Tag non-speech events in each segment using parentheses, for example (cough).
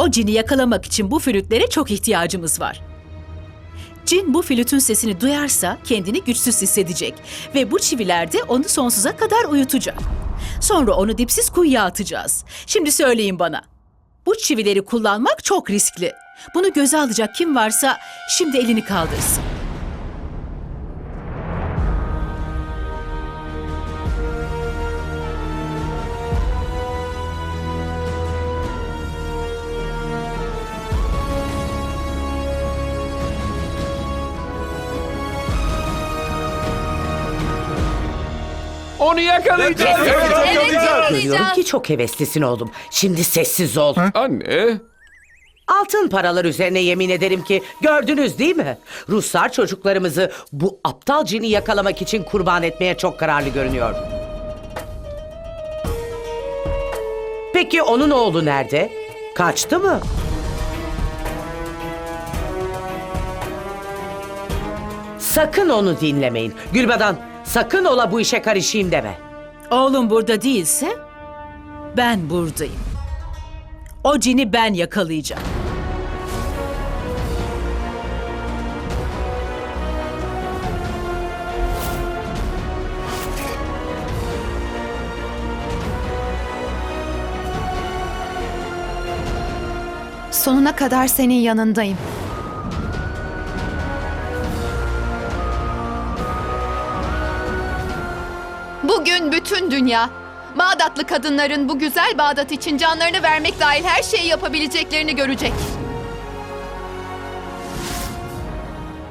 O cini yakalamak için bu flütlere çok ihtiyacımız var. Cin bu flütün sesini duyarsa kendini güçsüz hissedecek ve bu çiviler de onu sonsuza kadar uyutacak. Sonra onu dipsiz kuyuya atacağız. Şimdi söyleyin bana. Bu çivileri kullanmak çok riskli. Bunu göze alacak kim varsa şimdi elini kaldırsın. Onu yakalayacağız. Evet Görüyorum yakalayacağız. ki çok heveslisin oğlum. Şimdi sessiz ol. Anne. Altın paralar üzerine yemin ederim ki gördünüz değil mi? Ruslar çocuklarımızı bu aptal cini yakalamak için kurban etmeye çok kararlı görünüyor. Peki onun oğlu nerede? Kaçtı mı? Sakın onu dinlemeyin. Gülbadan sakın ola bu işe karışayım deme. Oğlum burada değilse ben buradayım. O cini ben yakalayacağım. Sonuna kadar senin yanındayım. Bugün bütün dünya Bağdatlı kadınların bu güzel Bağdat için canlarını vermek dahil her şeyi yapabileceklerini görecek.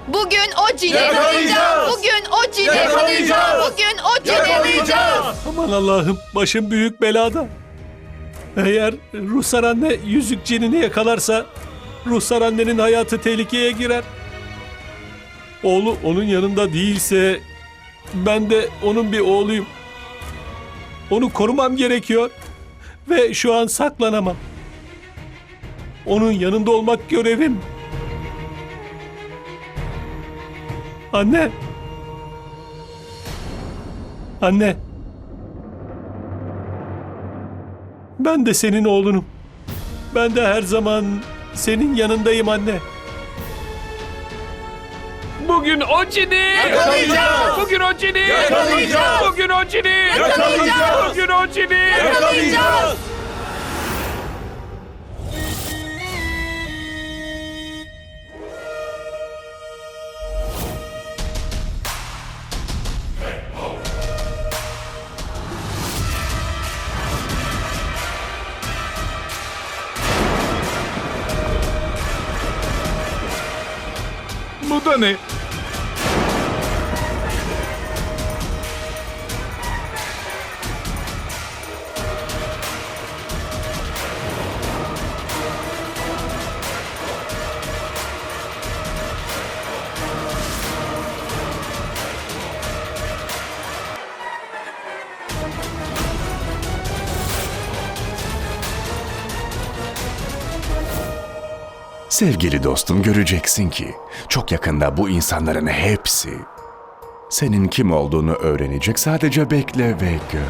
Bugün o cini Yakalayacağız! Bugün o cini Yakalayacağız! Bugün o cini Yakalayacağız! Aman Allah'ım başım büyük belada. Eğer Ruhsar anne yüzük cinini yakalarsa Ruhsar annenin hayatı tehlikeye girer. Oğlu onun yanında değilse ben de onun bir oğluyum. Onu korumam gerekiyor ve şu an saklanamam. Onun yanında olmak görevim. Anne. Anne. Ben de senin oğlunum. Ben de her zaman senin yanındayım anne. Bugün o cini. Yakalayacağız! Bugün o cini. Yakalayacağız! Bugün o cini. Yakalayacağız! Bugün o cini. Yakalayacağız! Bu da ne? Sevgili dostum göreceksin ki çok yakında bu insanların hepsi senin kim olduğunu öğrenecek. Sadece bekle ve gör.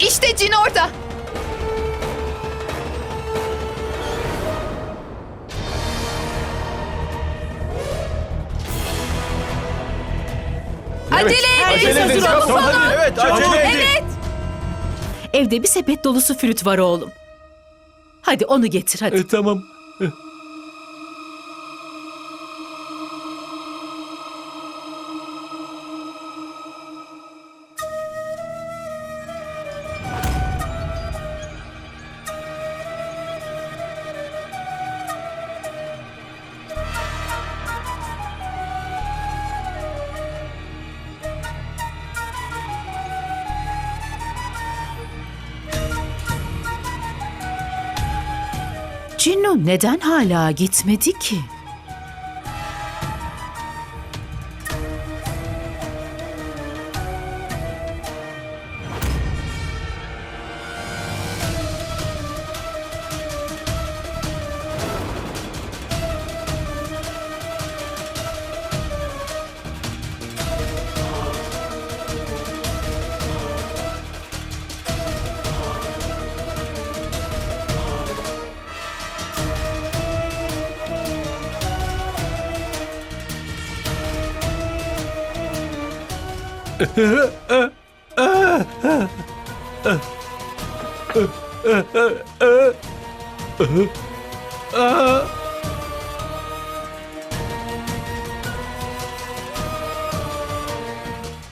İşte cin orada. Acele edin. Evet, acele edin. Evet. Evde bir sepet dolusu flüt var oğlum. Hadi onu getir hadi. E, tamam. Cinno neden hala gitmedi ki?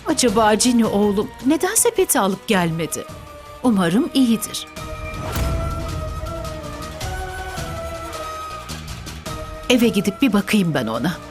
Acaba Cini oğlum neden sepeti alıp gelmedi? Umarım iyidir. Eve gidip bir bakayım ben ona.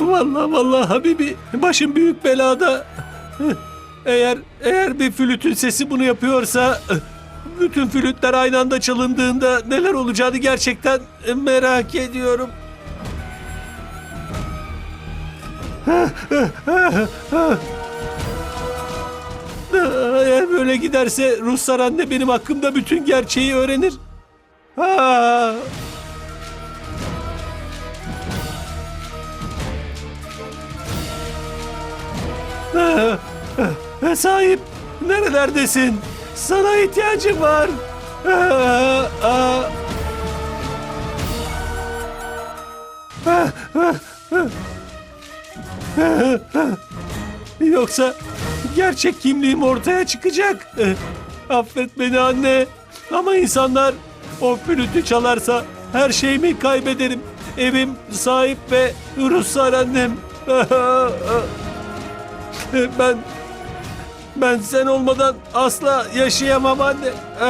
Vallahi vallahi Habibi başım büyük belada. Eğer eğer bir flütün sesi bunu yapıyorsa bütün flütler aynı anda çalındığında neler olacağını gerçekten merak ediyorum. Eğer böyle giderse Ruhsar anne benim hakkımda bütün gerçeği öğrenir. Ah, Sahip, nerelerdesin? Sana ihtiyacım var. Yoksa gerçek kimliğim ortaya çıkacak. Affet beni anne. Ama insanlar o flütü çalarsa her şeyimi kaybederim. Evim, sahip ve Ruslar annem. Ben ben sen olmadan asla yaşayamam anne. Ah,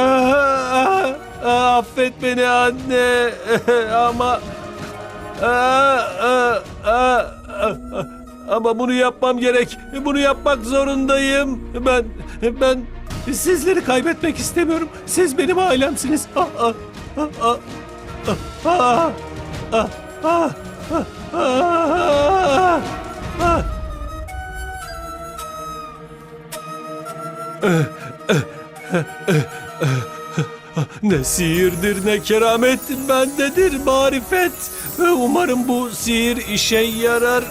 ah, ah, affet beni anne. (laughs) Ama ah, ah, ah, ah, ah. ama bunu yapmam gerek. Bunu yapmak zorundayım. Ben ben sizleri kaybetmek istemiyorum. Siz benim ailemsiniz. Ah, ah, ah, ah, ah, ah, ah, ah, ah, Ne sihirdir ne keramet bendedir marifet. Umarım bu sihir işe yarar.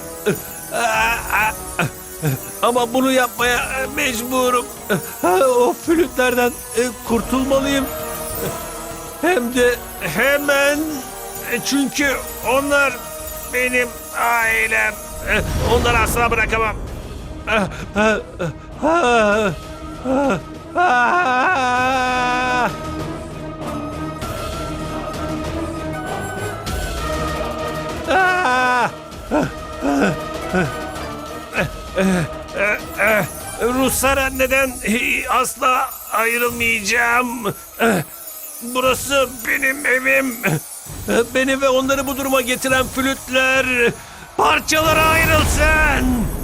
Ama bunu yapmaya mecburum. O flütlerden kurtulmalıyım. Hem de hemen. Çünkü onlar benim ailem. Onları asla bırakamam. Ruslar anneden asla ayrılmayacağım. Burası benim evim. Beni ve onları bu duruma getiren flütler parçalara ayrılsın.